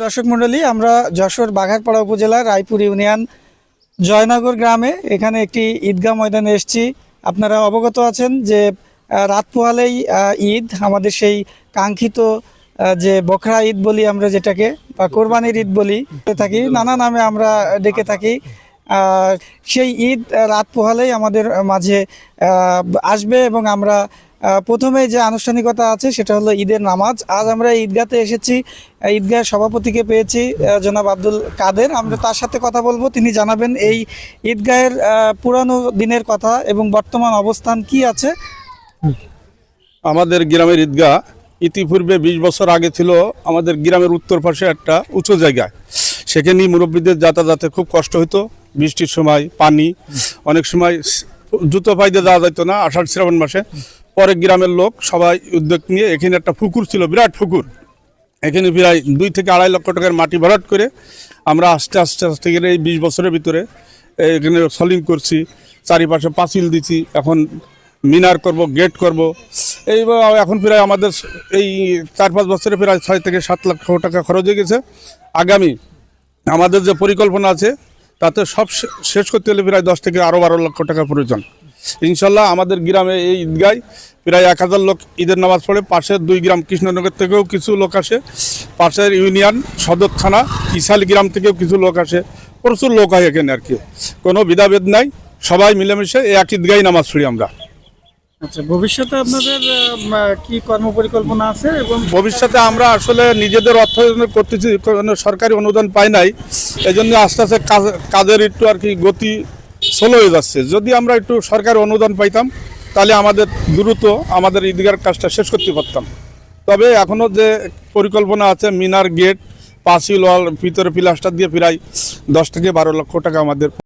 দর্শক মণ্ডলী, আমরা যশোর বাঘারপাড়া উপজেলার রায়পুর ইউনিয়ন জয়নগর গ্রামে এখানে একটি ঈদগাহ ময়দানে এসেছি। আপনারা অবগত আছেন যে রাত পোহালেই ঈদ, আমাদের সেই কাঙ্ক্ষিত যে বখরা ঈদ বলি আমরা যেটাকে, বা কোরবানির ঈদ বলি থাকি, নানা নামে আমরা ডেকে থাকি। সেই ঈদ রাত পোহালেই আমাদের মাঝে আসবে এবং আমরা প্রথমে যে আনুষ্ঠানিকতা আছে সেটা হলো ঈদের নামাজ। আজ আমরা ঈদগাতে এসেছি। আহ, ঈদগাহের সভাপতিকে পেয়েছি জনাব আব্দুল কাদের। আমরা তার সাথে কথা বলব। তিনি জানাবেন এই ঈদগাহের পুরানো দিনের কথা এবং বর্তমান অবস্থান কি আছে। আমাদের গ্রামের ঈদগাহ ইতিপূর্বে বিশ বছর আগে ছিল আমাদের গ্রামের উত্তর পাশে একটা উঁচু জায়গায় সেখানে মুরব্বীদের যাতায়াতে খুব কষ্ট হতো বৃষ্টির সময় পানি অনেক সময় জুতো পাইতে যাওয়া যেত না আষাঢ় শ্রাবণ মাসে। পরে গ্রামের লোক সবাই উদ্যোগ নিয়ে এখানে একটা পুকুর ছিল, বিরাট পুকুর। এখানে প্রায় দুই থেকে আড়াই লক্ষ টাকার মাটি ভরাট করে আমরা আস্তে আস্তে আস্তে করে এই বিশ বছরের ভিতরে এখানে সলিং করছি, চারিপাশে পাঁচিল দিছি, এখন মিনার করব, গেট করব। এই এখন প্রায় আমাদের এই চার পাঁচ বছরে প্রায় ছয় থেকে সাত লক্ষ টাকা খরচ হয়ে গেছে। আগামী আমাদের যে পরিকল্পনা আছে, তাতে সব শেষ করতে হলে প্রায় দশ থেকে আরও বারো লক্ষ টাকা প্রয়োজন। ইনশাল্লাহ আমাদের গ্রামে এই ঈদগায় প্রায় এক হাজার লোক ঈদের নামাজ পড়ে। পাশের দুই গ্রাম কৃষ্ণনগর থেকেও কিছু লোক আসে। পাশের ইউনিয়ন সদর থানা ইসালি গ্রাম থেকেও কিছু লোক আসে। প্রচুর লোক হয় এখানে আর কি। কোনো বিধাভেদ নাই। সবাই মিলেমিশে এই এক ঈদগাই নামাজ পড়ি আমরা। আচ্ছা ভবিষ্যতে আপনাদের কি কর্ম পরিকল্পনা আছে এবং ভবিষ্যতে আমরা আসলে নিজেদের অর্থায়ন করতেছি সরকারি অনুদান পাই নাই। এই জন্য আস্তে আস্তে কাজ- কাজের একটু আর কি গতি স্লো হয়ে যাচ্ছে। যদি আমরা একটু সরকারি অনুদান পাইতাম, তাহলে আমাদের দ্রুত আমাদের ঈদগার কাজটা শেষ করতে পারতাম। তবে এখনও যে পরিকল্পনা আছে, মিনার গেট, পাঁচিল ওয়াল, ভিতরে প্লাস্টার দিয়ে প্রায় দশ থেকে বারো লক্ষ টাকা আমাদের